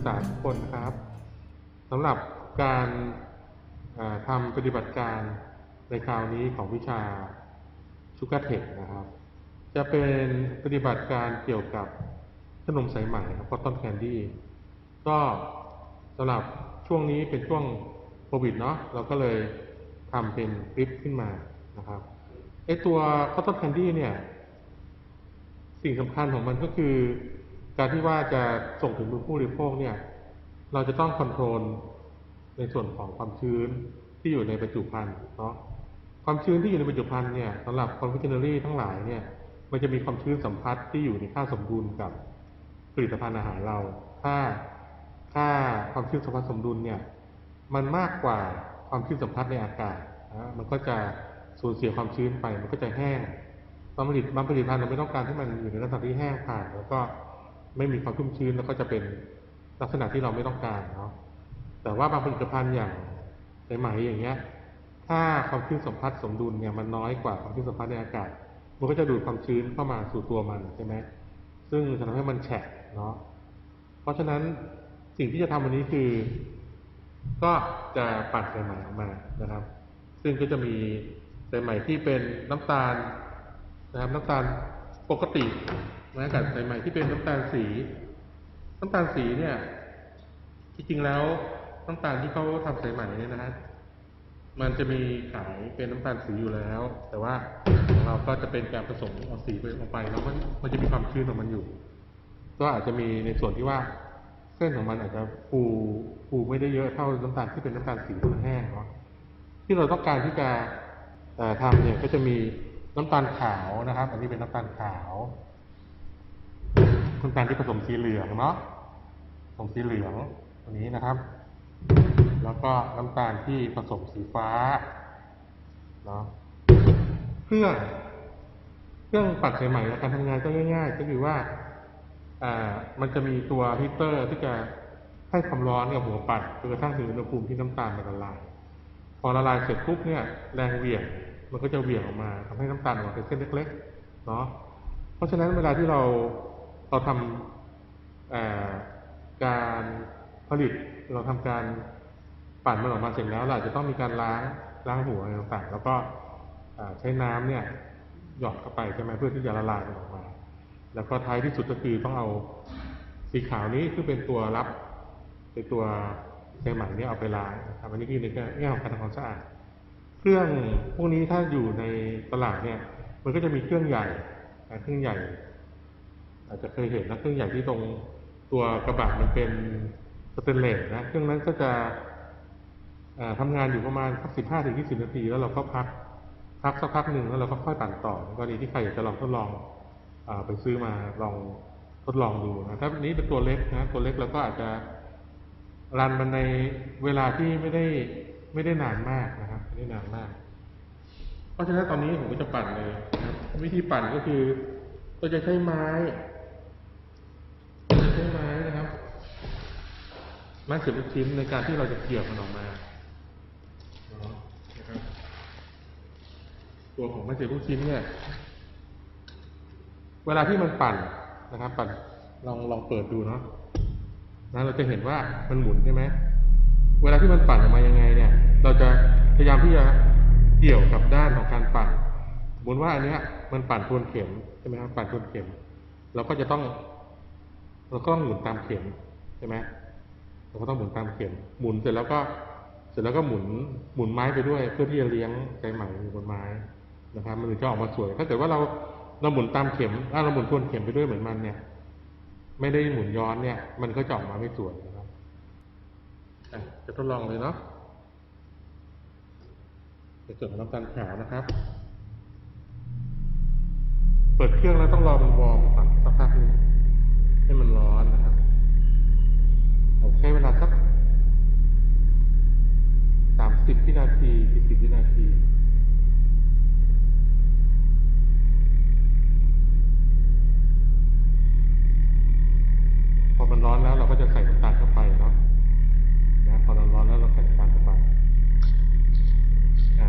กษาทุกคนครับสำหรับการทำปฏิบัติการในคราวนี้ของวิชาชุกเทคนะครับ จะเป็นปฏิบัติการเกี่ยวกับขนมสายไหมครับคอตตอนแคนดี้ก็สำหรับช่วงนี้เป็นช่วงโควิดเนาะเราก็เลยทำเป็นคลิปขึ้นมานะครับไอตัวคอตตอนแคนดี้เนี่ย สิ่งสำคัญของมันก็คือ การที่ว่าจะส่งถึงมือผู้บริโภคเนี่ย เราจะต้องคอนโทรลในส่วนของความชื้นที่อยู่ในบรรจุภัณฑ์เนาะความชื้นที่อยู่ในบรรจุภัณฑ์เนี่ยสำหรับคอนฟิชเนอรี่ทั้งหลายเนี่ย มันจะมีความชื้นสัมพัทธ์ที่อยู่ในค่าสมดุลกับผลิตภัณฑ์อาหารเรา ถ้าค่าความชื้นสัมพัทธ์สมดุลเนี่ย มันมากกว่าความชื้นสัมพัทธ์ในอากาศนะมันก็จะสูญเสียความชื้นไป มันก็จะแห้งบางผลิตบางผลิตภัณฑ์เราไม่ต้องการที่มันอยู่ในลักษณะที่แห้งผ่านแล้วก็ ไม่มีความชุ่มชื้นแล้วก็จะเป็นลักษณะที่เราไม่ต้องการเนาะแต่ว่าบางผลิตภัณฑ์อย่างสายไหมอย่างเงี้ย ถ้าความชื้นสัมพัทธ์สมดุลเนี่ยมันน้อยกว่าความชื้นสัมพัทธ์ในอากาศ มันก็จะดูดความชื้นเข้ามาสู่ตัวมันใช่ไหมซึ่งจะทำให้มันแฉะเนาะเพราะฉะนั้นสิ่งที่จะทำวันนี้คือ ก็จะปั่นสายไหมออกมานะครับ ซึ่งก็จะมีสายไหมที่เป็นน้ำตาลนะครับ น้ำตาลปกติ นะกับสายไหมที่เป็นน้ำตาลสี น้ำตาลสีเนี่ยจริงๆแล้วน้ำตาลที่เขาทำสายไหม่เนี่ยนะฮะมันจะมีขายเป็นน้ำตาลสีอยู่แล้ว แต่ว่าเราก็จะเป็นการผสมเอาสีไปลงไปแล้วมันมันจะมีความชื้นของมันอยู่ ก็อาจจะมีในส่วนที่ว่าเส้นของมันอาจจะฟูฟูไม่ได้เยอะเท่าน้ำตาลที่เป็นน้ำตาลสีที่มันแห้งเนาะที่เราต้องการที่จะทำเนี่ยก็จะมีน้ำตาลขาวนะครับ อันนี้เป็นน้ำตาลขาว น้ำตาลที่ผสมสีเหลืองเนาะผสมสีเหลืองตัวนี้นะครับ แล้วก็น้ำตาลที่ผสมสีฟ้าเนาะเครื่องเครื่องปัดสายไหมและการทำงานก็ง่าย ๆ ก็คือว่าอ่ามันจะมีตัวฮีตเตอร์ที่จะให้ความร้อนกับหัวปัดจนกระทั่งถึงอุณหภูมิที่น้ำตาลมันละลาย พอละลายเสร็จปุ๊บเนี่ย แรงเหวี่ยงมันก็จะเหวี่ยงออกมาทำให้น้ำตาลออกมาเป็นเส้นเล็ก ๆ เนาะเพราะฉะนั้นเวลาที่เรา เราทำการผลิตเราทำการปั่นมันออกมาเสร็จแล้วเราจะต้องมีการล้างล้างหัวอะไรต่างๆ แล้วก็ใช้น้ำเนี่ยหยอดเข้าไปใช่ไหมเพื่อที่จะละลายมันออกมา แล้วก็ท้ายที่สุดก็คือต้องเอาสีขาวนี้ซึ่งเป็นตัวรับเป็นตัวใยไหมเนี่เอาไปล้างนะครับอันนี้คือในแง่ของการทำความสะอาดเครื่องพวกนี้ถ้าอยู่ในตลาดเนี่ย มันก็จะมีเครื่องใหญ่เครื่องใหญ่ อาจจะเคยเห็นนะเครื่องใหญ่ที่ตรงตัวกระบะมันเป็นสเตนเลสนะเครื่องนั้นก็จะอ่าทำงานอยู่ประมาณสักสิบห้าถึงยี่สิบนาที แล้วเราก็พักพักสักพักหนึ่งแล้วเราก็ค่อยปั่นต่อกรณีที่ใครอยากจะลองทดลองอไปซื้อมาลองทดลองดูนะถ้าอันนี้เป็นตัวเล็กนะตัวเล็กเราก็อาจจะรันมันในเวลาที่ไม่ได้ไม่ได้นานมากนะครับไม่ได้นานมาก เพราะฉะนั้นตอนนี้ผมก็จะปั่นเลยนะวิธีปั่นก็คือเราจะใช้ไม้ ใช้ไม้นะครับไม้เสียบลูกชิ้นในการที่เราจะเกี่ยวมันออกมาตัวของไม้เสียบลูกชิ้นเนี่ย เวลาที่มันปั่นนะครับ ปั่นลองลองเปิดดูเนาะนะเราจะเห็นว่ามันหมุนใช่ไหมเวลาที่มันปั่นออกมายังไง เนี่ย เราจะพยายามที่จะเกี่ยวกับด้านของการปั่นสมมติว่าอันเนี้ย มันปั่นทวนเข็มใช่ไหมครับปั่นทวนเข็ม เราก็จะต้อง เราก็ต้องหมุนตามเข็มใช่ไหมเราก็ต้องหมุนตามเข็มหมุนเสร็จแล้วก็ เสร็จแล้วก็หมุนหมุนไม้ไปด้วย เพื่อที่จะเลี้ยงสายไหมอยู่บนไม้นะครับ มันถึงจะออกมาสวยถ้าเกิดว่าเราเราหมุนตามเข็มถ้าเราหมุนทวนเข็มไปด้วยเหมือนมันเนี่ย ไม่ได้หมุนย้อนเนี่ย มันก็จะออกมาไม่สวยนะครับจะทดลองเลยเนาะในส่วนของน้ำตาลขาวนะครับ เปิดเครื่องแล้วต้องรอมันวอร์มสักพักหนึง ให้มันร้อนนะครับเราใช้เวลาสักสามสิบวินาทีสี่สิบวินาทีพอมันร้อนแล้วเราก็จะใส่น้ำตาลเข้าไปเนาะนะพอเราร้อนแล้วเราใส่น้ำตาลเข้าไปอ่า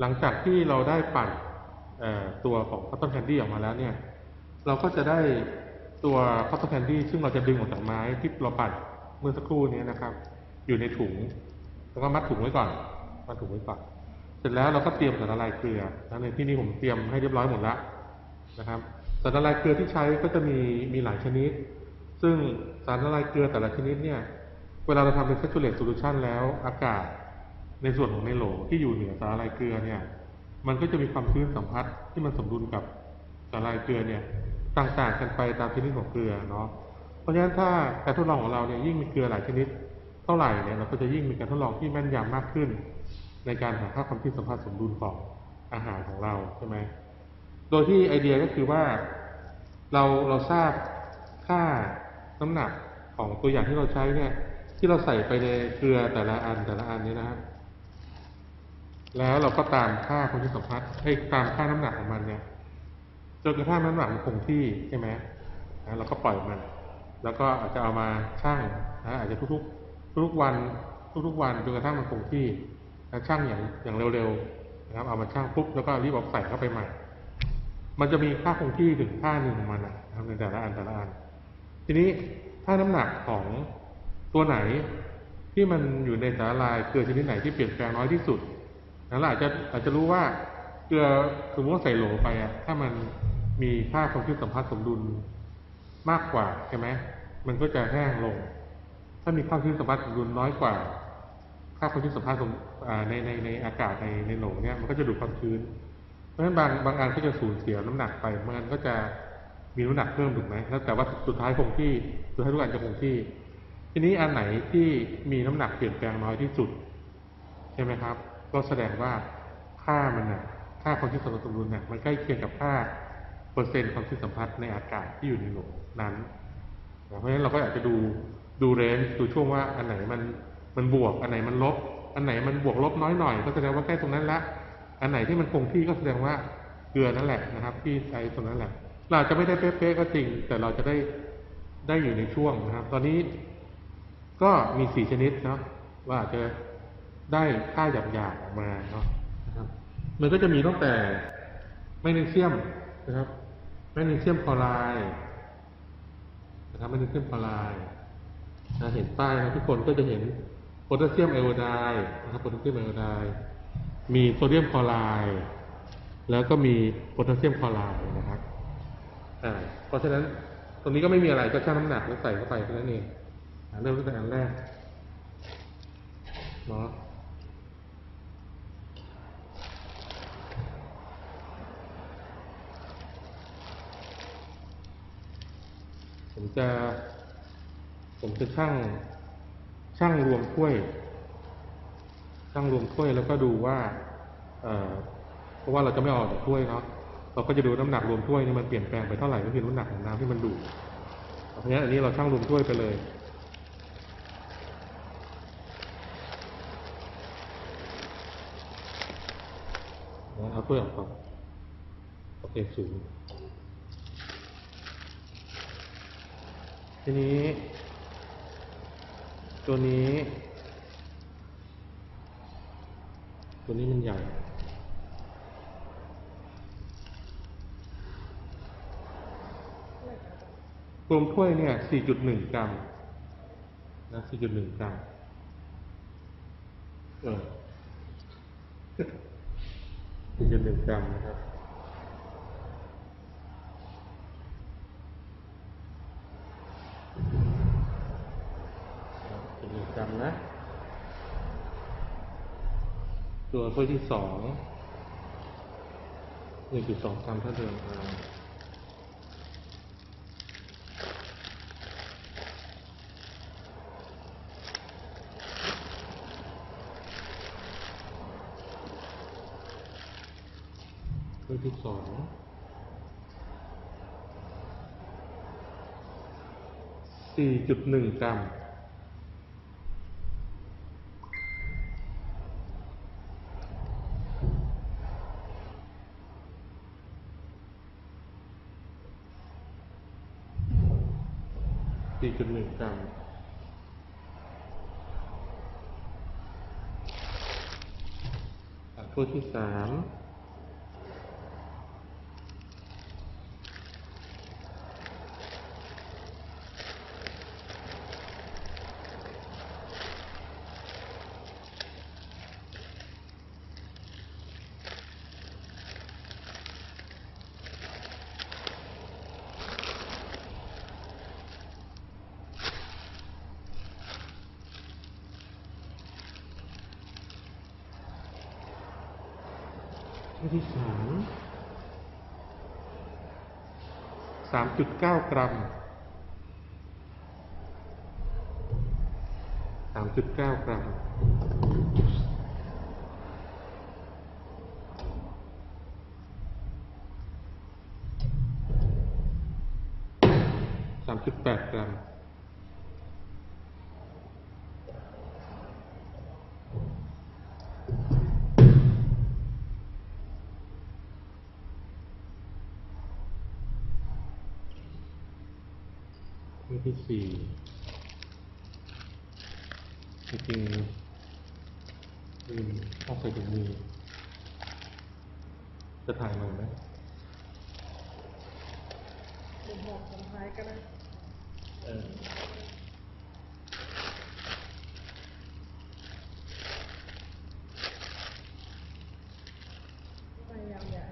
หลังจากที่เราได้ปั่นตัวของคอตตอนแคนดี้ออกมาแล้วเนี่ย เราก็จะได้ตัวคอตตอนแคนดี้ซึ่งเราจะดึงออกจากไม้ที่เราปั่นเมื่อสักครู่นี้นะครับ อยู่ในถุง แล้วก็มัดถุงไว้ก่อนมัดถุงไว้ก่อน เสร็จแล้วเราก็เตรียมสารละลายเกลือนะในที่นี้ผมเตรียมให้เรียบร้อยหมดแล้วนะครับสารละลายเกลือที่ใช้ก็จะมีมีหลายชนิด ซึ่งสารละลายเกลือแต่ละชนิดเนี่ย เวลาเราทำเป็น saturated solution แล้วอากาศ ในส่วนของในโหลที่อยู่เหนือสารละลายเกลือเนี่ย มันก็จะมีความชื้นสัมพัทธ์ที่มันสมดุลกับสารละลายเกลือเนี่ย ต่างๆกันไปตามชนิดของเกลือเนาะเพราะฉะนั้นถ้าการทดลองของเราเนี่ยยิ่งมีเกลือหลายชนิดเท่าไหร่เนี่ยเราก็จะยิ่งมีการทดลองที่แม่นยำมากขึ้น ในการหาค่าความชื้นสัมพัทธ์สมดุลของอาหารของเราใช่ไหมโดยที่ไอเดียก็คือว่าเราเราทราบค่าน้ำหนักของตัวอย่างที่เราใช้เนี่ย ที่เราใส่ไปในเกลือแต่ละอันแต่ละอันนี้นะครับ แล้วเราก็ตามค่าความชื้นสัมพัทธ์ให้ตามค่าน้ำหนักของมันเนี่ยจนกระทั่งน้ำหนักมันคงที่ใช่ไหมนะเราก็ปล่อยมัน แล้วก็อาจจะเอามาชั่งนะอาจจะทุกๆทุกๆวันทุกๆวันจนกระทั่งมันคงที่นะชั่งอย่างอย่างเร็วๆนะครับ เอามาชั่งปุ๊บแล้วก็รีบเอาใส่เข้าไปใหม่ มันจะมีค่าคงที่ถึงค่าหนึ่งของมันนะครับในแต่ละอันแต่ละอัน ทีนี้ถ้าน้ำหนักของตัวไหนที่มันอยู่ในสารละลายเกลือชนิดไหนที่เปลี่ยนแปลงน้อยที่สุด แหละอาจจะอาจจะรู้ว่าเกลือสมมติว่าใส่โหลไปอะถ้ามันมีค่าความชื้นสัมพัทธ์สมดุลมากกว่าใช่ไหมมันก็จะแห้งลง ถ้ามีค่าความชื้นสัมพัทธ์สมดุลน้อยกว่า ค่าความชื้นสัมพัทธ์สมอ่าในในในอากาศในในโหลเนี่ยมันก็จะดูดความชื้น เพราะฉะนั้นบางบางอันก็จะสูญเสียน้ำหนักไปบางอันก็จะมีน้ำหนักเพิ่มถูกไหมแล้วแต่ว่าสุดท้ายคงที่สุดท้ายทุกอันจะคงที่ ทีนี้อันไหนที่มีน้ำหนักเปลี่ยนแปลงน้อยที่สุด ใช่ไหมครับ ก็แสดงว่าค่ามันน่ะค่าความชื้นสัมพัทธ์สมดุลเนี่ยมันใกล้เคียงกับค่าเปอร์เซ็นต์ความชื้นสัมพัทธ์ในอากาศที่อยู่ในโหลนั้น เพราะฉะนั้นเราก็อาจจะดูดูเรนจ์ดูช่วงว่าอันไหนมันมันบวก อันไหนมันลบ อันไหนมันบวกลบน้อยหน่อย ก็แสดงว่าใกล้ตรงนั้นละ อันไหนที่มันคงที่ก็แสดงว่าเกลือนั่นแหละนะครับ ที่ใช้ตรงนั้นแหละ เราจะไม่ได้เป๊ะๆก็จริง แต่เราจะได้ได้อยู่ในช่วงนะครับ ตอนนี้ก็มีสี่ชนิดเนาะว่าจะ ได้ค่าหยาบๆออกมาเนาะนะครับ มันก็จะมีตั้งแต่แมกนีเซียมนะครับแมกนีเซียมคลอไรด์นะครับแมกนีเซียมคลอไรด์นะเห็นป้ายนะทุกคนก็จะเห็นโพแทสเซียมไอโอไดด์นะครับโพแทสเซียมไอโอไดด์มีโซเดียมคลอไรด์แล้วก็มีโพแทสเซียมคลอไรด์นะครับอ่าเพราะฉะนั้นตรงนี้ก็ไม่มีอะไรก็ชั่งน้ำหนักแล้วใส่เข้าไปแค่นั้นเองอ่าเริ่มตั้งแต่อันแรกเนาะ จะ ผมจะช่างช่างรวมถ้วยช่างรวมถ้วยแล้วก็ดูว่าเอ่อเพราะว่าเราจะไม่ออกจากถ้วยเนาะเราก็จะดูน้ำหนักรวมถ้วยนี่มันเปลี่ยนแปลงไปเท่าไหร่ก็คือน้ำหนักของน้ำที่มันดูดเพราะฉะนั้นอันนี้เราช่างรวมถ้วยไปเลยเอาถ้วยออกก่อนโอเคศูน ทีนี้ ตัวนี้ ตัวนี้มันใหญ่รวมถ้วยเนี่ย 4.1 กรัมนะ 4.1 กรัม เออ4.1 กรัมนะครับ จำนะ ตัวข้อที่สองหนึ่งจุดสองสามเท่าเดิมอ่าข้อที่สอง4.1 กรัม สี่ จุดหนึ่งกรัมตตัวที่สาม ตัวที่สาม สามจุดเก้ากรัมสามจุดเก้ากรัม รัมวิธีสี่จริงๆลืมต้องใส่ถุงมือจะถ่ายมาไหมเป็นบอกคนท้ายก็ได้เออ พยายามอย่า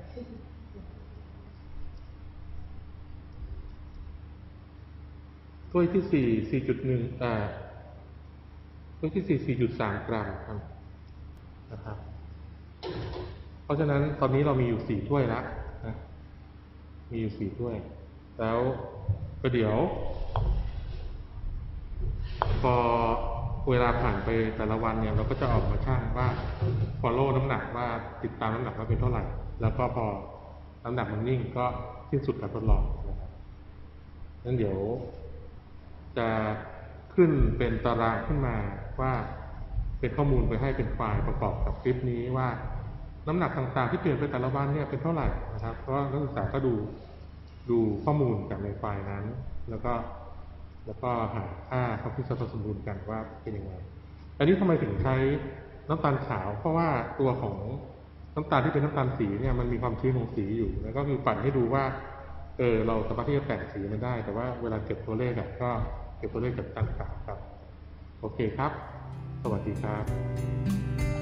ถ้วยที่สี่สี่จุดหนึ่งอ่าถ้วยที่สี่สี่จุดสามกรัมครับนะครับ เพราะฉะนั้นตอนนี้เรามีอยู่สี่ถ้วยแล้วนะมีอยู่สี่ถ้วย แล้วก็เดี๋ยว พอเวลาผ่านไปแต่ละวันเนี่ย เราก็จะออกมาชั่งว่า follow น้ำหนักว่าติดตามน้ำหนักว่าเป็นเท่าไหร่ แล้วก็พอน้ำหนักมันนิ่งก็สิ้นสุดการทดลองนะครับงั้นเดี๋ยว จะขึ้นเป็นตารางขึ้นมาว่าเป็นข้อมูลไปให้เป็นไฟล์ประกอบกับคลิปนี้ว่าน้ำหนักต่างๆที่เปลี่ยนไปแต่ละวันเนี่ยเป็นเท่าไหร่นะครับ เพราะนักศึกษาก็ดูดูข้อมูลจากในไฟล์นั้น แล้วก็แล้วก็หาค่าความที่สมดุลกันว่าเป็นยังไง อันนี้ทำไมถึงใช้น้ำตาลขาว เพราะว่าตัวของน้ำตาลที่เป็นน้ำตาลสีเนี่ยมันมีความชื้นของสีอยู่ แล้วก็คือปั่นให้ดูว่า เออเราสามารถที่จะแต่งสีมันได้ แต่ว่าเวลาเก็บตัวเลขอะก็ เก็บตัวเลขจากน้ำตาลขาวครับ โอเคครับ สวัสดีครับ